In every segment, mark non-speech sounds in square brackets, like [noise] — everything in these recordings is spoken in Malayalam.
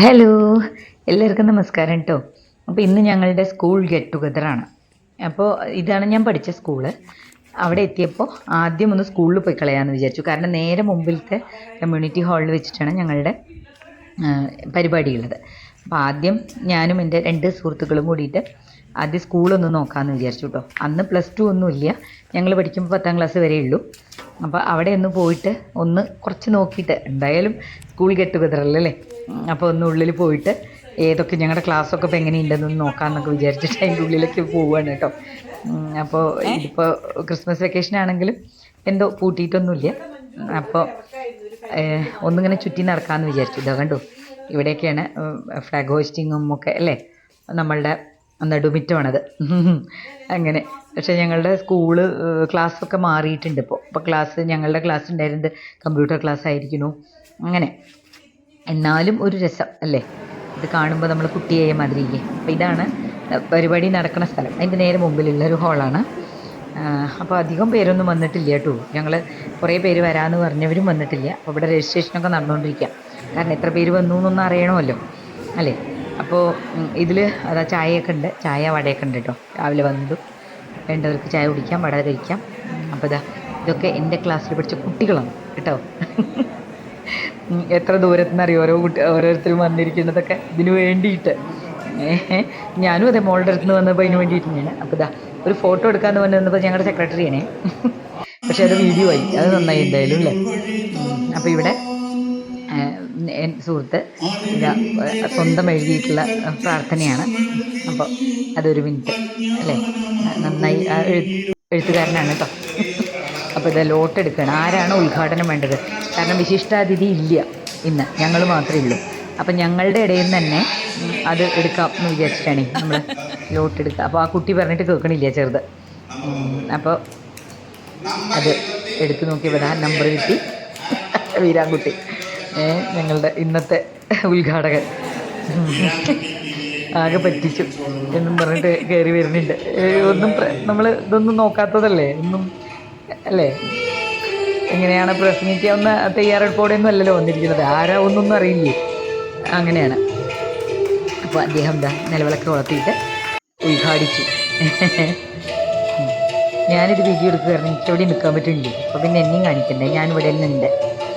ഹലോ എല്ലാവർക്കും നമസ്കാരം കേട്ടോ അപ്പോൾ ഇന്ന് ഞങ്ങളുടെ സ്കൂൾ ഗെറ്റ് ടുഗദറാണ് അപ്പോൾ ഇതാണ് ഞാൻ പഠിച്ച സ്കൂൾ അവിടെ എത്തിയപ്പോൾ ആദ്യം ഒന്ന് സ്കൂളിൽ പോയി കളയാമെന്ന് വിചാരിച്ചു. കാരണം നേരെ മുമ്പിലത്തെ കമ്മ്യൂണിറ്റി ഹാളിൽ വെച്ചിട്ടാണ് ഞങ്ങളുടെ പരിപാടിയുള്ളത് അപ്പോൾ ആദ്യം ഞാനും എന്റെ രണ്ട് സുഹൃത്തുക്കളും കൂടിയിട്ട് ആദ്യം സ്കൂളൊന്ന് നോക്കാമെന്ന് വിചാരിച്ചു കേട്ടോ അന്ന് പ്ലസ് ടു ഒന്നുമില്ല ഞങ്ങൾ പഠിക്കുമ്പോൾ പത്താം ക്ലാസ് വരെ ഉള്ളൂ. അപ്പോൾ അവിടെ ഒന്ന് പോയിട്ട് ഒന്ന് കുറച്ച് നോക്കിയിട്ട് എന്തായാലും സ്കൂൾ ഗെറ്റ് ടുഗദർ അല്ലേ? അപ്പോൾ ഒന്ന് ഉള്ളിൽ പോയിട്ട് ഏതൊക്കെ ഞങ്ങളുടെ ക്ലാസ്സൊക്കെ ഇപ്പോൾ എങ്ങനെയുണ്ടെന്ന് നോക്കാമെന്നൊക്കെ വിചാരിച്ചിട്ട് അതിന്റെ ഉള്ളിലേക്ക് പോവുകയാണ് കേട്ടോ. അപ്പോൾ ഇതിപ്പോൾ ക്രിസ്മസ് വെക്കേഷൻ ആണെങ്കിലും എന്തോ പൂട്ടിയിട്ടൊന്നുമില്ല. അപ്പോൾ ഒന്നിങ്ങനെ ചുറ്റി നടക്കാമെന്ന് വിചാരിച്ചു. ഇതാ കണ്ടു ഇവിടെയൊക്കെയാണ് ഫ്ലാഗ് ഹോസ്റ്റിങ്ങും ഒക്കെ അല്ലേ? നമ്മളുടെ നടുമിറ്റമാണത്. [laughs] അങ്ങനെ. പക്ഷേ ഞങ്ങളുടെ സ്കൂൾ ക്ലാസ്സൊക്കെ മാറിയിട്ടുണ്ട് ഇപ്പോൾ ഇപ്പോൾ ക്ലാസ് ഞങ്ങളുടെ ക്ലാസ് ഉണ്ടായിരുന്നത് കമ്പ്യൂട്ടർ ക്ലാസ് ആയിരിക്കുന്നു. അങ്ങനെ. എന്നാലും ഒരു രസം അല്ലേ? ഇത് കാണുമ്പോൾ നമ്മൾ കുട്ടിയായ മാതിരിയില്ലേ? അപ്പോൾ ഇതാണ് പരിപാടി നടക്കുന്ന സ്ഥലം. അതിന്റെ നേരെ മുമ്പിലുള്ള ഒരു ഹാളാണ്. അപ്പോൾ അധികം പേരൊന്നും വന്നിട്ടില്ല കേട്ടോ. ഞങ്ങൾ കുറേ പേര് വരാമെന്ന് പറഞ്ഞവരും വന്നിട്ടില്ല. അപ്പോൾ ഇവിടെ രജിസ്ട്രേഷനൊക്കെ നടന്നുകൊണ്ടിരിക്കുക കാരണം എത്ര പേര് വന്നു എന്നൊന്നും അറിയണമല്ലോ അല്ലേ? അപ്പോൾ ഇതിൽ അതാ ചായയൊക്കെ ഉണ്ട്. ചായ വടയൊക്കെ ഉണ്ട് കേട്ടോ. രാവിലെ വന്നതും വേണ്ടവർക്ക് ചായ കുടിക്കാം വട കഴിക്കാം. അപ്പോൾ ഇതാ ഇതൊക്കെ എന്റെ ക്ലാസ്സിൽ പഠിച്ച കുട്ടികളാണ് കേട്ടോ. [laughs] എത്ര ദൂരത്തു നിന്ന് അറിയോ ഓരോ കുട്ടി ഓരോരുത്തരും വന്നിരിക്കുന്നതൊക്കെ ഇതിന് വേണ്ടിയിട്ട്. ഞാനും അതെ മോളുടെ അടുത്ത് നിന്ന് വന്നപ്പോൾ അതിന് വേണ്ടിയിട്ട് ഞാൻ അപ്പോൾ ഇതാ ഒരു ഫോട്ടോ എടുക്കാമെന്ന് പറഞ്ഞ് വന്നപ്പോൾ ഞങ്ങളുടെ സെക്രട്ടറിയാണേ പക്ഷേ അത് വീഡിയോ ആയി. അത് നന്നായി എന്തായാലും അല്ലേ അപ്പം അപ്പോൾ ഇവിടെ സുഹൃത്ത് സ്വന്തം എഴുതിയിട്ടുള്ള പ്രാർത്ഥനയാണ്. അപ്പോൾ അതൊരു മിനിറ്റ് അല്ലേ? നന്നായി എഴുത്തുകാരനാണ് കേട്ടോ. അപ്പോൾ ഇത് ലോട്ട് എടുക്കണം ആരാണ് ഉദ്ഘാടനം വേണ്ടത്? കാരണം വിശിഷ്ടാതിഥി ഇല്ല ഇന്ന്. ഞങ്ങൾ മാത്രമേ ഉള്ളൂ. അപ്പം ഞങ്ങളുടെ ഇടയിൽ നിന്ന് തന്നെ അത് എടുക്കാം എന്ന് വിചാരിച്ചിട്ടാണ് നമ്മൾ ലോട്ട് എടുക്കുക. അപ്പോൾ ആ കുട്ടി പറഞ്ഞിട്ട് കേൾക്കണില്ല ചെറുത്. അപ്പോൾ അത് എടുത്തു നോക്കിയപ്പോൾ ആ നമ്പർ കിട്ടി. വീരാൻകുട്ടി. ഞങ്ങളുടെ ഇന്നത്തെ ഉദ്ഘാടകൻ. ആകെ പറ്റിച്ചു എന്നും പറഞ്ഞിട്ട് കയറി വരുന്നുണ്ട്. ഒന്നും നമ്മൾ ഇതൊന്നും നോക്കാത്തതല്ലേ? ഒന്നും അല്ലേ? എങ്ങനെയാണ് പ്രസംഗിക്കാവുന്ന ഒന്ന് തയ്യാറെടുപ്പോടെ ഒന്നും അല്ലല്ലോ വന്നിരിക്കുന്നത്. ആരാ ഒന്നൊന്നും അറിയില്ലേ? അങ്ങനെയാണ്. അപ്പോൾ അദ്ദേഹം എന്താ നിലവിളക്ക് വളർത്തിയിട്ട് ഉദ്ഘാടിച്ചു. ഞാനിത് വീഡിയോ എടുക്കുകയായിരുന്നു എനിക്ക് എവിടെ നിൽക്കാൻ പറ്റുന്നില്ലേ. അപ്പോൾ പിന്നെ എന്നെയും കാണിക്കണ്ടേ? ഞാൻ തന്നെ ഉണ്ട്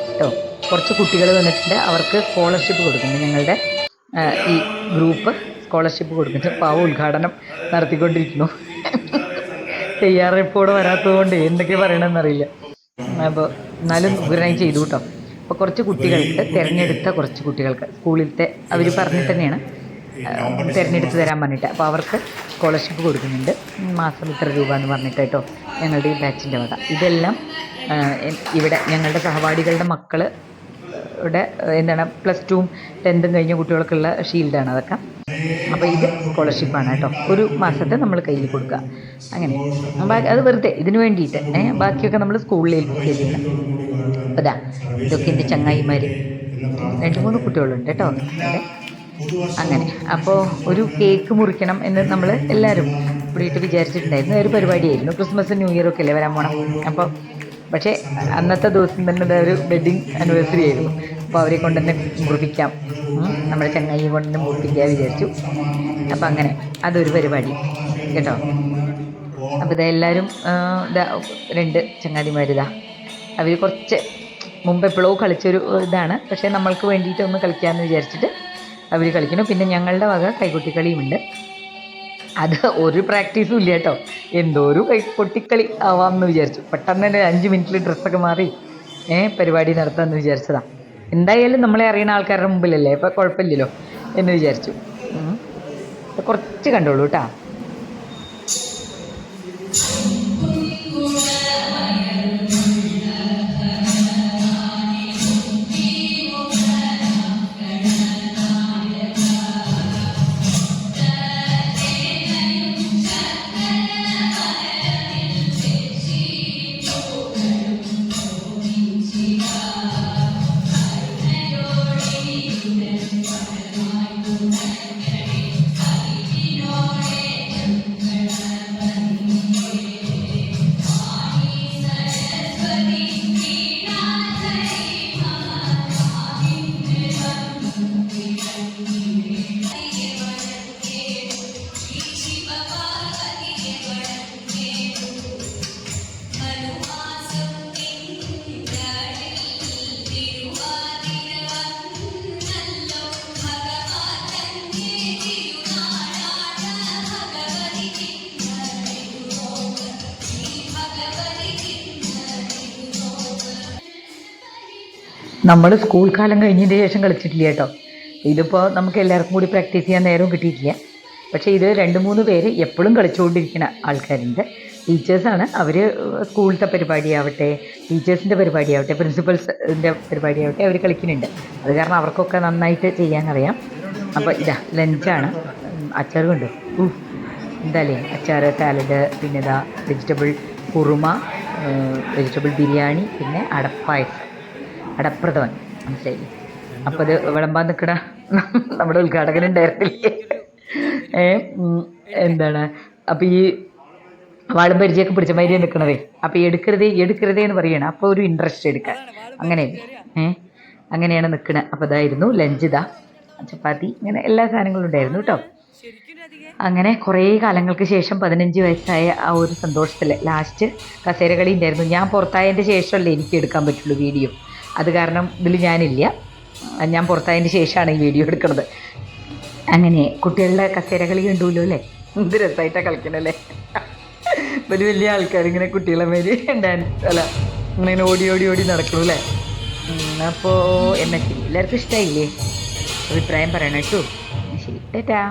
കേട്ടോ കുറച്ച് കുട്ടികൾ വന്നിട്ടുണ്ട്. അവർക്ക് സ്കോളർഷിപ്പ് കൊടുക്കുന്നുണ്ട് ഞങ്ങളുടെ ഈ ഗ്രൂപ്പ് സ്കോളർഷിപ്പ് കൊടുക്കുന്നുണ്ട് ആ ഉദ്ഘാടനം നടത്തിക്കൊണ്ടിരിക്കുന്നു. തയ്യാറെടുപ്പോടെ വരാത്തതുകൊണ്ട് എന്തൊക്കെ പറയണമെന്നറിയില്ല. അപ്പോൾ എന്നാലും ഉഗ്രനായി ചെയ്തു കേട്ടോ. അപ്പോൾ കുറച്ച് കുട്ടികൾക്ക് തിരഞ്ഞെടുത്ത കുറച്ച് കുട്ടികൾക്ക് സ്കൂളിലത്തെ അവർ പറഞ്ഞിട്ട് തന്നെയാണ്. തിരഞ്ഞെടുത്ത് തരാൻ പറഞ്ഞിട്ട്. അപ്പോൾ അവർക്ക് സ്കോളർഷിപ്പ് കൊടുക്കുന്നുണ്ട്. മാസം ഇത്ര രൂപ എന്ന് പറഞ്ഞിട്ട് കേട്ടോ ഞങ്ങളുടെ ഈ ബാച്ചിന്റെ വക. ഇതെല്ലാം ഇവിടെ ഞങ്ങളുടെ സഹപാഠികളുടെ മക്കൾ ഇവിടെ എന്താണ് പ്ലസ് ടുവും ടെൻത്തും കഴിഞ്ഞ കുട്ടികൾക്കുള്ള ഷീൽഡാണ് അതൊക്കെ. അപ്പോൾ ഇത് സ്കോളർഷിപ്പാണ് കേട്ടോ. ഒരു മാസത്തെ നമ്മൾ കയ്യിൽ കൊടുക്കുക അങ്ങനെ. അത് വെറുതെ ഇതിന് വേണ്ടിയിട്ട് ബാക്കിയൊക്കെ നമ്മൾ സ്കൂളിൽ ഏൽപ്പിക്കുക അപ്പോൾ ഇതാ ഇതൊക്കെ എന്റെ ചങ്ങായിമാർ രണ്ട് മൂന്ന് കുട്ടികളുണ്ട് കേട്ടോ. അതെ. അങ്ങനെ. അപ്പോൾ ഒരു കേക്ക് മുറിക്കണം എന്ന് നമ്മൾ എല്ലാവരും കൂടിയിട്ട് വിചാരിച്ചിട്ടുണ്ടായിരുന്നു. ഒരു പരിപാടിയായിരുന്നു. ക്രിസ്മസ് ന്യൂ ഇയർ ഒക്കെ അല്ലേ വരാൻ പോകണം അപ്പോൾ പക്ഷേ അന്നത്തെ ദിവസം തന്നെ ഒരു വെഡിങ് ആനിവേഴ്സറി ആയിരുന്നു. അപ്പോൾ അവരെ കൊണ്ട് തന്നെ മുറിപ്പിക്കാം നമ്മുടെ ചങ്ങായി കൊണ്ട് തന്നെ മുറിപ്പിക്കാൻ വിചാരിച്ചു. അപ്പോൾ അങ്ങനെ അതൊരു പരിപാടി. കേട്ടോ? അപ്പോൾ ഇതാ എല്ലാവരും ഇതാ രണ്ട് ചങ്ങാതിമാരിതാ. അവർ കുറച്ച് മുമ്പ് എപ്പോഴോ കളിച്ചൊരു ഇതാണ്. പക്ഷേ നമ്മൾക്ക് വേണ്ടിയിട്ട് ഒന്ന് കളിക്കാമെന്ന് വിചാരിച്ചിട്ട് അവർ കളിക്കണം പിന്നെ ഞങ്ങളുടെ വക കൈകൊട്ടിക്കളിയുമുണ്ട്. അത് ഒരു പ്രാക്ടീസും ഇല്ല കേട്ടോ. എന്തോ ഒരു കൈ പൊട്ടിക്കളി ആവാമെന്ന് വിചാരിച്ചു. പെട്ടെന്ന് തന്നെ അഞ്ച് മിനിറ്റിൽ ഡ്രസ്സൊക്കെ മാറി ഏഹ് പരിപാടി നടത്താമെന്ന് വിചാരിച്ചതാ. എന്തായാലും നമ്മളെ അറിയുന്ന ആൾക്കാരുടെ മുമ്പിലല്ലേ? അപ്പോൾ കുഴപ്പമില്ലല്ലോ എന്ന് വിചാരിച്ചു. കുറച്ച് കണ്ടോളൂ കേട്ടോ. നമ്മൾ സ്കൂൾ കാലം കഴിഞ്ഞതിന് ശേഷം കളിച്ചിട്ടില്ല കേട്ടോ. ഇതിപ്പോൾ നമുക്ക് എല്ലാവർക്കും കൂടി പ്രാക്ടീസ് ചെയ്യാൻ നേരവും കിട്ടിയിട്ടില്ല. പക്ഷേ ഇത് രണ്ട് മൂന്ന് പേര് എപ്പോഴും കളിച്ചുകൊണ്ടിരിക്കുന്ന ആൾക്കാരുണ്ട്. ടീച്ചേഴ്സാണ് അവർ സ്കൂളിലത്തെ പരിപാടിയാവട്ടെ ടീച്ചേഴ്സിന്റെ പരിപാടിയാവട്ടെ പ്രിൻസിപ്പൽസിന്റെ പരിപാടിയാവട്ടെ അവർ കളിക്കുന്നുണ്ട്. അത് കാരണം അവർക്കൊക്കെ നന്നായിട്ട് ചെയ്യാനറിയാം. അപ്പോൾ ഇതാ ലഞ്ചാണ് അച്ചാർ ഉണ്ട് ഊ എന്തായാലേ അച്ചാർ സാലഡ് പിന്നെ ഇതാ വെജിറ്റബിൾ കുറുമ വെജിറ്റബിൾ ബിരിയാണി പിന്നെ അടപ്പായസം. അടപ്രഥമൻ. മനസ്സിലായി അപ്പോൾ അത് വിളമ്പാൻ നിൽക്കണ നമ്മുടെ ഉദ്ഘാടകൻ ഉണ്ടായിരുന്നില്ലേ? ഏ എന്താണ്? അപ്പോൾ ഈ വാളും പരിചയമൊക്കെ പിടിച്ച മാതിരി നിൽക്കണതേ അപ്പോൾ എടുക്കരുതേ എടുക്കരുതേ എന്ന് പറയണം. അപ്പോൾ ഒരു ഇൻട്രസ്റ്റ് എടുക്കാൻ. അങ്ങനെ. ഏ അങ്ങനെയാണ് നിൽക്കണത് അപ്പോൾ അതായിരുന്നു ലഞ്ച് ചപ്പാത്തി ഇങ്ങനെ എല്ലാ സാധനങ്ങളും ഉണ്ടായിരുന്നു കേട്ടോ. അങ്ങനെ കുറേ കാലങ്ങൾക്ക് ശേഷം പതിനഞ്ച് വയസ്സായ ആ ഒരു സന്തോഷത്തിൽ ലാസ്റ്റ് കസേര കളി ഉണ്ടായിരുന്നു. ഞാൻ പുറത്തായതിന്റെ ശേഷമല്ലേ എനിക്ക് എടുക്കാൻ പറ്റുള്ളൂ വീഡിയോ. അത് കാരണം ഇതിൽ ഞാനില്ല. ഞാൻ പുറത്തായതിന്റെ ശേഷമാണ് ഈ വീഡിയോ എടുക്കുന്നത്. അങ്ങനെ കുട്ടികളുടെ കസേര കളി കണ്ടുല്ലോ അല്ലേ? എന്ത് രസമായിട്ടാണ് കളിക്കണല്ലേ വലിയ വലിയ ആൾക്കാർ ഇങ്ങനെ കുട്ടികളെ മേരി ഡാൻസ് അല്ല ഇങ്ങനെ ഓടി ഓടി ഓടി നടക്കണു അല്ലേ? അപ്പോൾ എന്നാൽ എല്ലാവർക്കും ഇഷ്ടമായില്ലേ അഭിപ്രായം പറയണം കേട്ടോ. ശരി ടാറ്റാ.